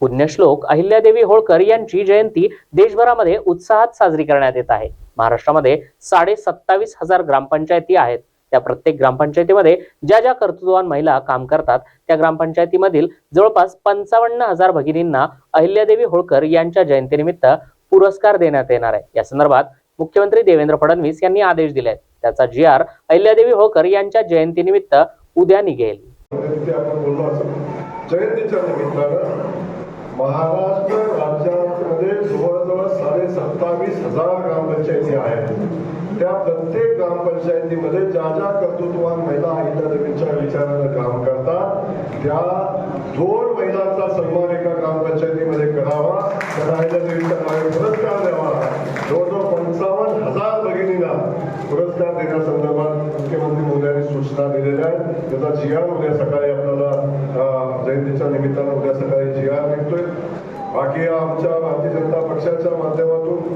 पुण्यश्लोक अहिल्यादेवी होळकर यांची जयंती देशभरामध्ये उत्साहात साजरी करण्यात येत आहे. महाराष्ट्रामध्ये साडे सत्तावीस हजार ग्रामपंचायती आहेत. त्या प्रत्येक ग्रामपंचायतीमध्ये ज्या ज्या कर्तृत्ववान महिला काम करतात त्या ग्रामपंचायतीमधील जवळपास पंचावन्न हजार भगिनींना अहिल्यादेवी होळकर यांच्या जयंतीनिमित्त पुरस्कार देण्यात येणार आहे. या संदर्भात मुख्यमंत्री देवेंद्र फडणवीस यांनी आदेश दिले आहेत. त्याचा जी आर अहिल्यादेवी होळकर यांच्या जयंतीनिमित्त उद्या निघेल. जयंतीच्या निमित्तानं महाराष्ट्र राज्यामध्ये जवळजवळ साडे सत्तावीस हजार ग्रामपंचायती आहेत. त्या प्रत्येक ग्रामपंचायतीमध्ये ज्या ज्या कर्तृत्ववान महिला अहिल्यादेवींच्या विचारानं काम करतात त्या दोन महिलांचा सन्मान एका ग्रामपंचायतीमध्ये करावा त्यांना अहिल्यादेवीच्या नावे पुरस्कार द्यावा. जवळजवळ पंचावन्न हजार भगिनीला पुरस्कार देण्यासंदर्भात मुख्यमंत्री मोदयांनी सूचना दिलेल्या आहेत. त्याचा जिया उद्या सकाळी आपल्याला जयंतीच्या निमित्तानं उद्या सकाळी जी आर निघतोय बाकी आमच्या भारतीय जनता पक्षाच्या माध्यमातून